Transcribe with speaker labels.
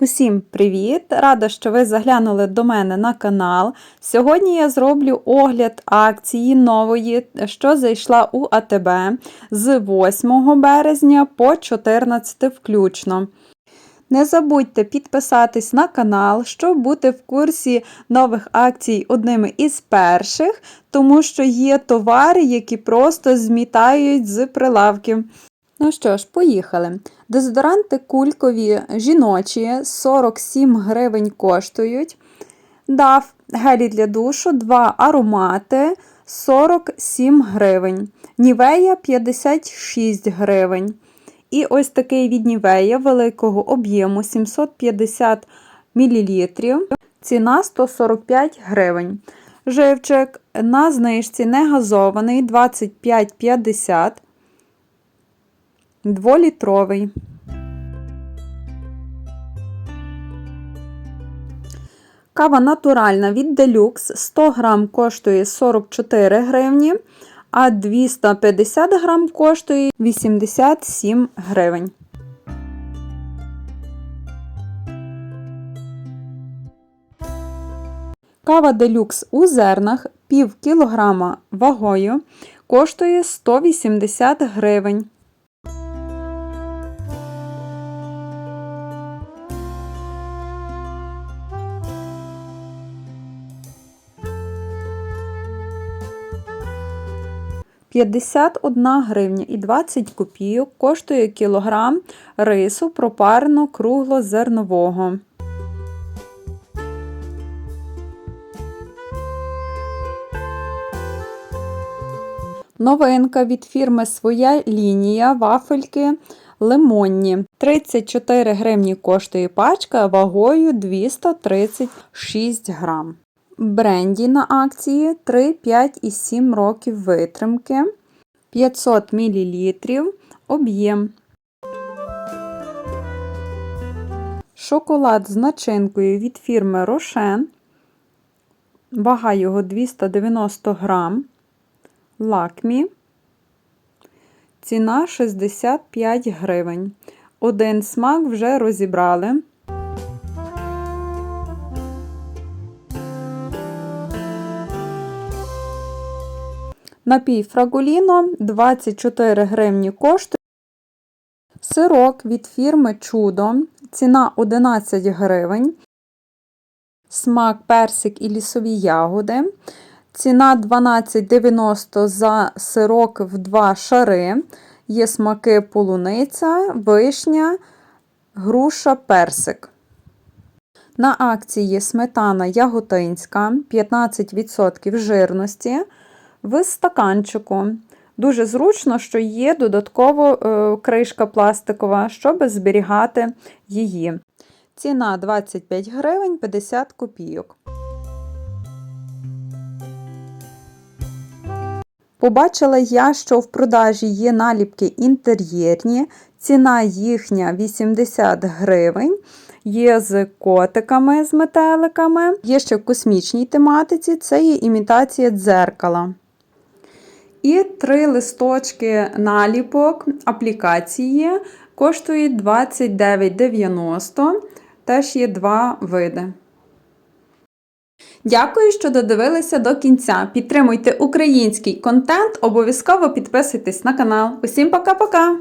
Speaker 1: Усім привіт! Рада, що ви заглянули до мене на канал. Сьогодні я зроблю огляд акції нової, що зайшла у АТБ з 8 березня по 14 включно. Не забудьте підписатись на канал, щоб бути в курсі нових акцій одними із перших, тому що є товари, які просто змітають з прилавків. Ну що ж, поїхали. Дезодоранти кулькові жіночі 47 гривень коштують. Дав гелі для душу, два аромати 47 гривень. Нівея 56 гривень. І ось такий від Нівея великого об'єму 750 мл. Ціна 145 гривень. Живчик на знижці не газований 25,50 гривень. Дволітровий. Кава натуральна від Deluxe 100 грам коштує 44 гривні, а 250 грам коштує 87 гривень. Кава делюкс у зернах пів кілограма вагою коштує 180 гривень. П'ятдесят одна гривня і 20 копійок коштує кілограм рису пропарено круглозернового. Новинка від фірми Своя лінія вафельки лимонні. 34 гривні коштує пачка вагою 236 грам. Бренді на акції 3, 5 і 7 років витримки. 500 мл об'єм. Шоколад з начинкою від фірми Рошен. Вага його 290 грам. Лакмі. Ціна 65 гривень. Один смак вже розібрали. Напій Фрагуліно 24 гривні коштує. Сирок від фірми Чудо. Ціна 11 гривень. Смак персик і лісові ягоди. Ціна 12,90 за сирок в 2 шари. Є смаки полуниця, вишня, груша, персик. На акції сметана яготинська 15% жирності в стаканчику. Дуже зручно, що є додатково е, кришка пластикова, щоб зберігати її. Ціна 25 гривень 50 копійок. Побачила я, що в продажі є наліпки інтер'єрні, ціна їхня 80 гривень. Є з котиками, з метеликами. Є ще в космічній тематиці, це є імітація дзеркала. І три листочки наліпок аплікації коштують 29,90. Теж є два види. Дякую, що додивилися до кінця. Підтримуйте український контент, обов'язково підписуйтесь на канал. Усім пока-пока!